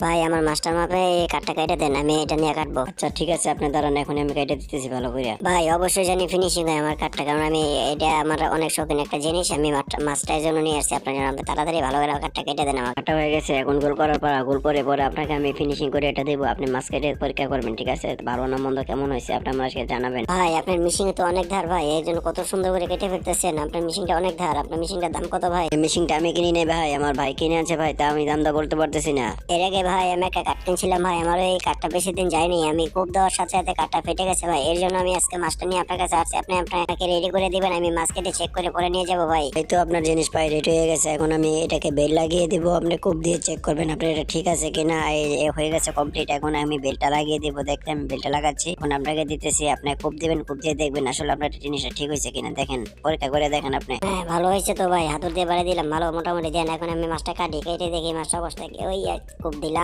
ভাই আমার মাস্টার মাপে এই কাঠটা কেটে দেন আমি এটা নিয়ে কাটবো। আচ্ছা ঠিক আছে আপনি দাঁড়ান এখন আমি কেটে দিতেছি ভালো করে ভাই অবশ্যই জানি ফিনিশিং হয় আমার কাঠটা কারণ আমি এটা আমার অনেক শৌখিন একটা জিনিস আমি মাছটার জন্য নিয়ে আসছি আপনার জন্য আপনি তাড়াতাড়ি ভালো করে কাঠটা কেটে দেন আমার কাটা হয়ে গেছে এখন গোল করার পর গোল করে পরে আপনাকে আমি ফিনিশিং করে এটা দেবো আপনি মাছ কেটে পরীক্ষা করবেন ঠিক আছে? ভালো না মন্দ কেমন হয়েছে আপনি আমাকে জানাবেন। ভাই আপনার মিশিং তো অনেক ধার ভাই এই জন্য কত সুন্দর করে কেটে ফেলতেছেন আপনার মিশিংটা অনেক ধার আপনার মেশিনটার দাম কত ভাই? মেশিনটা আমি কিনি নেই ভাই আমার ভাই কিনে আছে ভাই তা আমি দামটা বলতে পারতেছি না। এর আগে ভাই আমি একটা কাঠ কিনছিলাম ভাই আমার এই কাঠটা বেশি দিন যায়নি। আমি খুব দেওয়ার সাথে সাথে কাঠটা ফেটে গেছে ভাই। এর জন্য আমি আজকে মাছটা নিয়ে আপনার কাছে আসছি। আপনি আপনাকে রেডি করে দিবেন আমি মাছ কেটে চেক করে পরে নিয়ে যাব ভাই। এই তো আপনার জিনিস পাই রেডি হয়ে গেছে। এখন আমি এটাকে বেল লাগিয়ে দিব। আপনি কূপ দিয়ে চেক করবেন আপনার এটা ঠিক আছে কিনা। এই হয়ে গেছে কমপ্লিট এখন আমি বেলটা লাগিয়ে দিব। দেখতে আমি বেলটা লাগাচ্ছি। এখন আপনাকে দিতেছি আপনি কূপ দিবেন কূপ দিয়ে দেখবেন আসলে আপনার জিনিসটা ঠিক হয়েছে কিনা। দেখেন পরীক্ষা করে দেখেন আপনি। হ্যাঁ ভালো হয়েছে তো ভাই। হাতুর দিয়ে বাড়ি দিলাম ভালো মোটামুটি। দেন এখন আমি মাছটা কাটি কেটে দেখি মাছটা অবস্থা ওই খুব দিলাম।